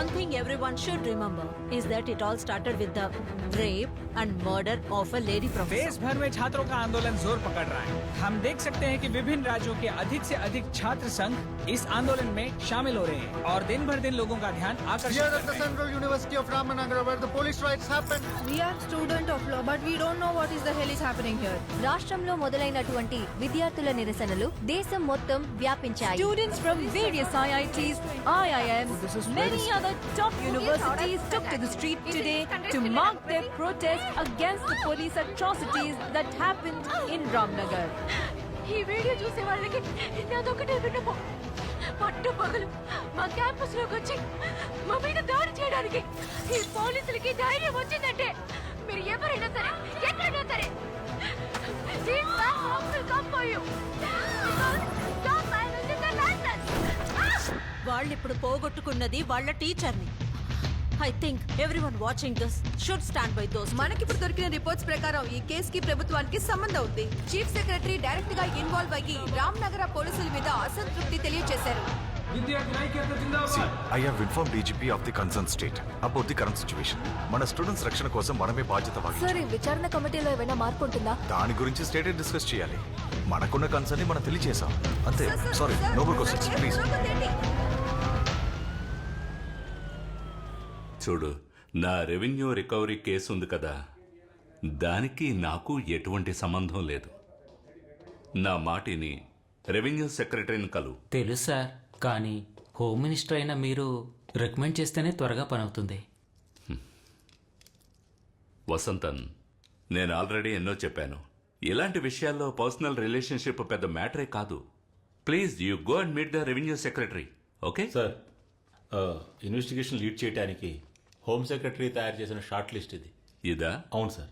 One thing everyone should remember is that it all started with the rape and murder of a lady professor. देश भर में छात्रों का आंदोलन जोर पकड़ रहा है हम देख सकते हैं कि विभिन्न राज्यों के अधिक से अधिक छात्र संघ इस आंदोलन में शामिल हो रहे हैं और दिन भर दिन लोगों का ध्यान आकर्षित Here कर at the रहे हैं Central University of Ramanagara where the police riots happened. We are student of law, but we don't know what is the hell is happening here. రాష్ట్రంలో మొదలైనటువంటి విద్యార్థుల నిరసనలు దేశం మొత్తం వ్యాపించాయి Students from various IITs, IIMs, many other top universities took to the street today to mark their protest against the police atrocities that happened in Ramnagar. ఈ video చూసే వాళ్ళకి నాదొకటే విన్నపం పట్టు పగలు మా క్యాంపస్లోకి వచ్చి మా మీద దాడి చేయడానికి ఈ పోలీసులకి ధైర్యం వచ్చిందంటే మీరు ఎవరైనా సరే ఎక్కడైనా సరే These platforms will come for you. Because వాళ్ళిప్పుడు పోగొట్టుకున్నది వాళ్ళ టీచర్ని. I think everyone watching this should stand by those మనకిప్పుడు దొరికిన రిపోర్ట్స్ ప్రకారం ఈ కేసుకి ప్రభుత్వానికి సంబంధం ఉంది. చీఫ్ సెక్రటరీ డైరెక్ట్గా ఇన్వాల్వ్ అయ్యి రామ్ నగర పోలీసుల మీద అసంతృప్తి తెలియజేశారు See, I have informed DGP of the concerned state about the current situation. మన స్టూడెంట్స్ రక్షణ కోసం మనమే బాధ్యత వహించాలి. సార్ ఈ విచారణ కమిటీలో ఏమైనా మార్పు ఉంటుందా? దాని గురించి స్టేట్ డిస్కస్ చేయాలి. మనకున్న కన్సర్న్ మనం తెలియజేసాం అంతే. సారీ నో మోర్ ప్లీజ్ చూడు నా రెవెన్యూ రికవరీ కేసు ఉంది కదా. దానికి నాకు ఎటువంటి సంబంధం లేదు. నా మాటిని రెవెన్యూ సెక్రటరీని కలు. తెలుసు సార్ కానీ హోమ్ మినిస్టర్ అయిన మీరు రికమెండ్ చేస్తేనే త్వరగా పని అవుతుంది వసంతన్ నేను ఆల్రెడీ ఎన్నో చెప్పాను. ఇలాంటి విషయాల్లో పర్సనల్ రిలేషన్షిప్ పెద్ద మ్యాటరే కాదు. Please you go and meet the revenue secretary okay? Sir investigation lead చేయడానికి హోమ్ సెక్రటరీ తయారు చేసిన షార్ట్ లిస్ట్ ఇది. ఇదా? అవును సార్.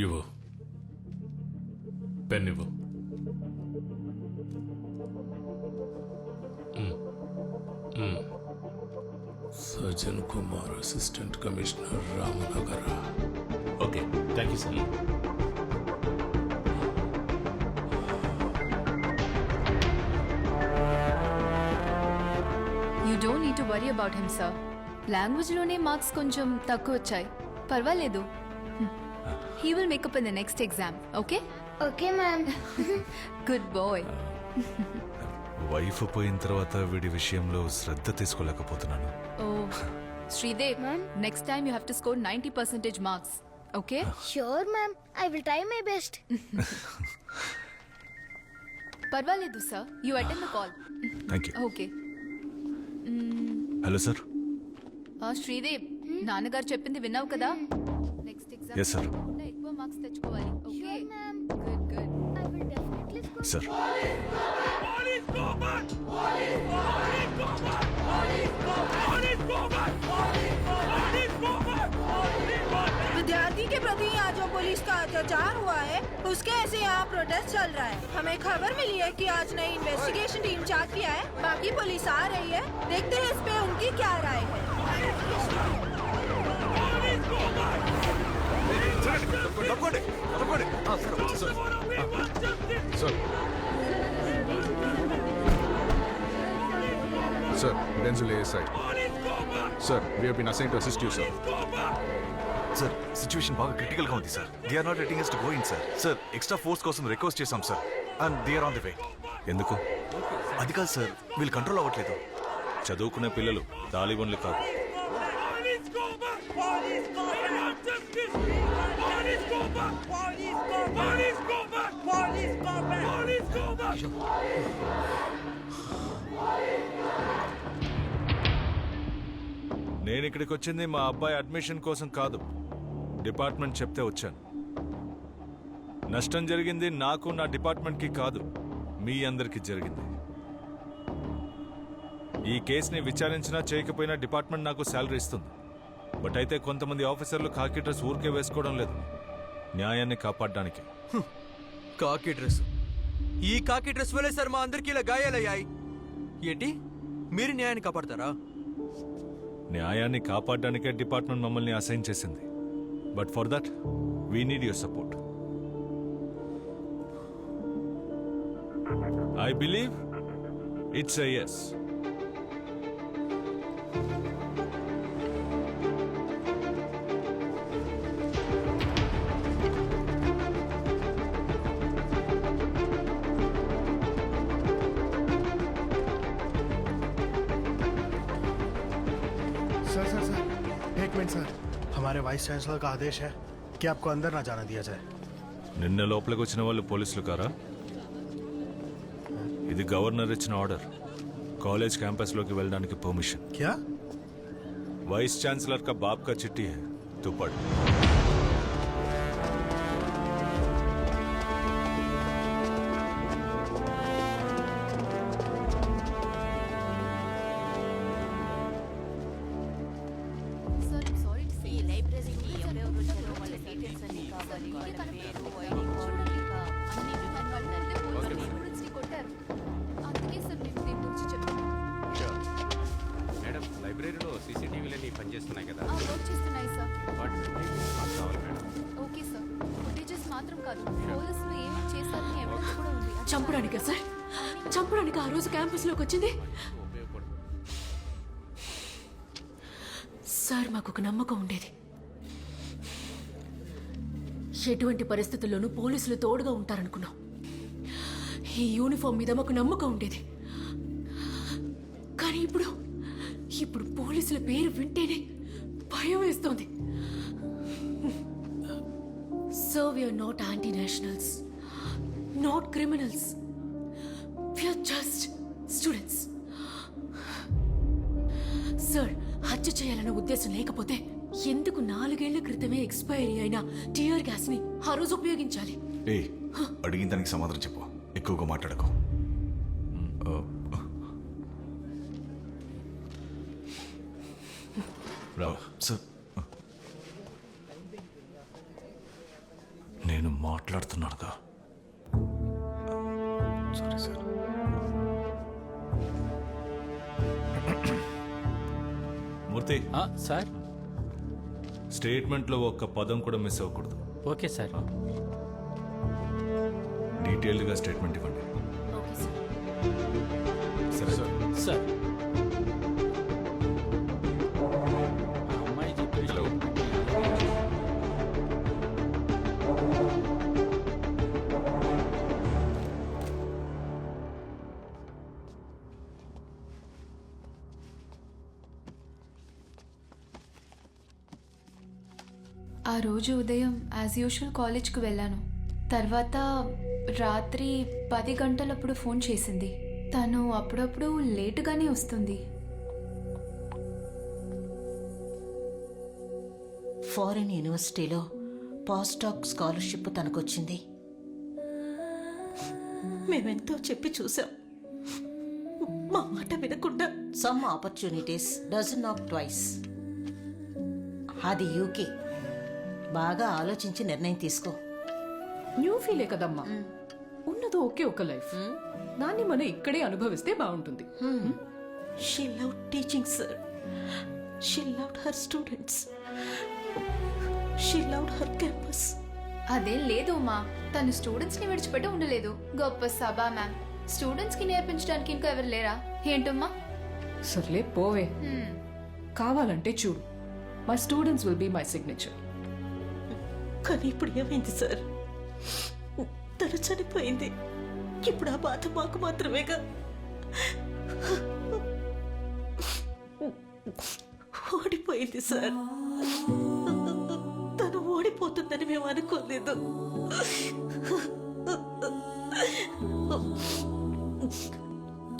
ఇవ్వు. పెన్ ఇవ్వు. Sajjan Kumar assistant commissioner Ramanagara. Okay. Thank you sir. You don't need to worry about him sir లాంగ్వేజ్లోనే marks కొంచెం తక్కువ వచ్చాయి పర్వాలేదు he will make up in the next exam okay okay ma'am good boy wife పోయిన తర్వాత వీడి విషయంలో శ్రద్ధ తీసుకోలేకపోతున్నాను. ఓ Sridev next time you have to score ninety percentage marks okay sure ma'am I will try my best పర్వాలేదు sir you attend the call thank you okay hello sir Sridev నాన్నగారు చెప్పింది విన్నావు కదా నెక్స్ట్ ఎగ్జామ్ Yes, sir. ఎక్కువ marks తెచ్చుకోవాలి okay ma'am good good I will definitely score sir विद्यार्थी के प्रति यहाँ जो पुलिस का अत्याचार हुआ है उसके ऐसे यहाँ प्रोटेस्ट चल रहा है हमें खबर मिली है कि आज नई इन्वेस्टिगेशन टीम जा किया है बाकी पुलिस आ रही है देखते हैं इस पे उनकी क्या राय है Sir, Denzil ASI. Sir, we have been assigned to assist you, sir. Sir situation బాగా క్రిటికల్గా ఉంది sir they are not letting us to go in sir sir extra force కోసం రిక్వెస్ట్ చేశాం sir and they are on the way ఎందుకు? అది కాదు sir వీళ్ళు control అవ్వట్లేదు. చదువుకునే పిల్లలు తాలిబన్లు కాదు. నేను ఇక్కడికి వచ్చింది మా అబ్బాయి అడ్మిషన్ కోసం కాదు. డిపార్ట్మెంట్ చెప్తే వచ్చాను. నష్టం జరిగింది నాకు నా డిపార్ట్మెంట్కి కాదు మీ అందరికి జరిగింది. ఈ కేసుని విచారించినా చేయకపోయినా డిపార్ట్మెంట్ నాకు శాలరీ ఇస్తుంది. బట్ అయితే కొంతమంది ఆఫీసర్లు కాకి డ్రెస్ ఊరికే వేసుకోవడం లేదు న్యాయాన్ని కాపాడడానికి. కాకి డ్రెస్. ఈ కాకి డ్రెస్ వల్లే సార్ మా అందరికి ఇలా గాయాలయ్యాయి. ఏంటి? మీరు న్యాయాన్ని కాపాడతారా? న్యాయాన్ని కాపాడడానికే డిపార్ట్మెంట్ మమ్మల్ని అసైన్ చేసింది. But for that, we need your support. I believe it's a yes. Sir, sir, sir. Sir take sir. हमारे वाइस चांसलर का आदेश है कि आपको अंदर ना जाना दिया जाए నిన్న లోపలికి వచ్చిన వాళ్ళు పోలీసులు కారా ఇది గవర్నర్ ఇచ్చిన ఆర్డర్ కాలేజ్ క్యాంపస్లోకి వెళ్ళడానికి పర్మిషన్ क्या వైస్ ఛాన్సలర్ కా బాప్ కా చిట్టి హై తూ పనిచేస్తున్నాయి కదా. చేస్తున్నాయి సార్ వాటి మాకు కావాలి మేడం. ఓకే సార్ ఫుటేజెస్ మాత్రం కాదు. పోలీసులు ఏమేమి చేశారని ఎవిడెన్స్ కూడా ఉంది. చంపడానికా సార్. చంపడానికి ఆ రోజు క్యాంపస్లోకి వచ్చింది? సార్ మాకు ఒక నమ్మకం ఉండేది. ఎటువంటి పరిస్థితుల్లోనూ పోలీసులు తోడుగా ఉంటారనుకున్నాం. ఈ యూనిఫామ్ మీద మాకు నమ్మకం ఉండేది. కానీ ఇప్పుడు ఇప్పుడు పోలీసుల పేరు వింటేనే భయం వేస్తోంది. So we're not anti nationals not criminals we're just students sir హత్య చేయాలన్న ఉద్దేశం లేకపోతే ఎందుకు నాలుగేళ్ళ క్రితమే ఎక్స్పైరీ అయిన టియర్ గ్యాస్ని ఆ రోజు ఉపయోగించాలి? ఏ అడిగిన దానికి సమాధానం చెప్పు. ఎక్కువగా మాట్లాడకు. సార్ నేను మాట్లాడుతున్నానుగా. Sorry sir. మూర్తి. సార్. స్టేట్మెంట్లో ఒక్క పదం కూడా మిస్ అవ్వకూడదు. Okay sir. డీటెయిల్డ్గా స్టేట్మెంట్ ఇవ్వండి. సరే సార్. సార్. ఆ రోజు ఉదయం యాజ్ యూజువల్ కాలేజ్కి వెళ్ళాను. తర్వాత రాత్రి పది గంటలప్పుడు ఫోన్ చేసింది. తను అప్పుడప్పుడు లేటుగానే వస్తుంది. ఫారిన్ యూనివర్సిటీలో పోస్ట్ డాక్ స్కాలర్షిప్ తనకొచ్చింది. మేమెంతో చెప్పి చూసాం. మా మాట వినకుండా. Some opportunities doesn't not twice అది యూకే బాగా ఆలోచించి నిర్ణయం తీసుకో. న్యూ ఫీలే కదమ్మా. ఉన్నదో ఒకే ఒక లైఫ్. దాన్ని మనం ఇక్కడే అనుభవిస్తే బాగుంటుంది. She love teaching sir she love her students she love her campus అదేం లేదు మా తను స్టూడెంట్స్ని విడిచిపెట్టి ఉండలేదు. గొప్ప సభ మ్యామ్ స్టూడెంట్స్కి నేర్పించడానికి ఇంకా ఎవరు లేరా? ఏంటమ్మా? సర్లే పోవే. కావాలంటే చూడు. My students will be my signature కానీ ఇప్పుడు ఏమైంది సార్? తను చనిపోయింది. ఇప్పుడు ఆ బాధ మాకు మాత్రమేగా. ఓడిపోయింది సార్. తను ఓడిపోతుందని మేము అనుకోలేదు.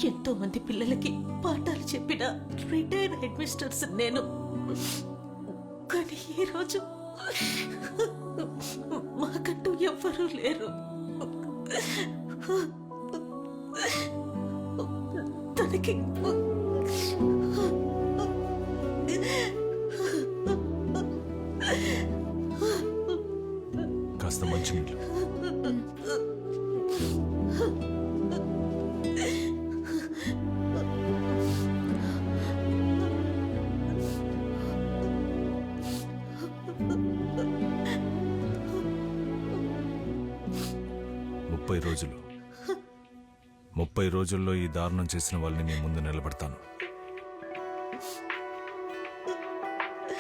ఎంతో మంది పిల్లలకి పాఠాలు చెప్పిన రిటైర్డ్ హెడ్ మిస్టర్స్ నేను. కానీ ఈరోజు మాకంటూ ఎవ్వరూ లేరు. తనకి ముప్పై రోజులు. ముప్పై రోజుల్లో ఈ దారుణం చేసిన వాళ్ళని మీ ముందు నిలబడతాను.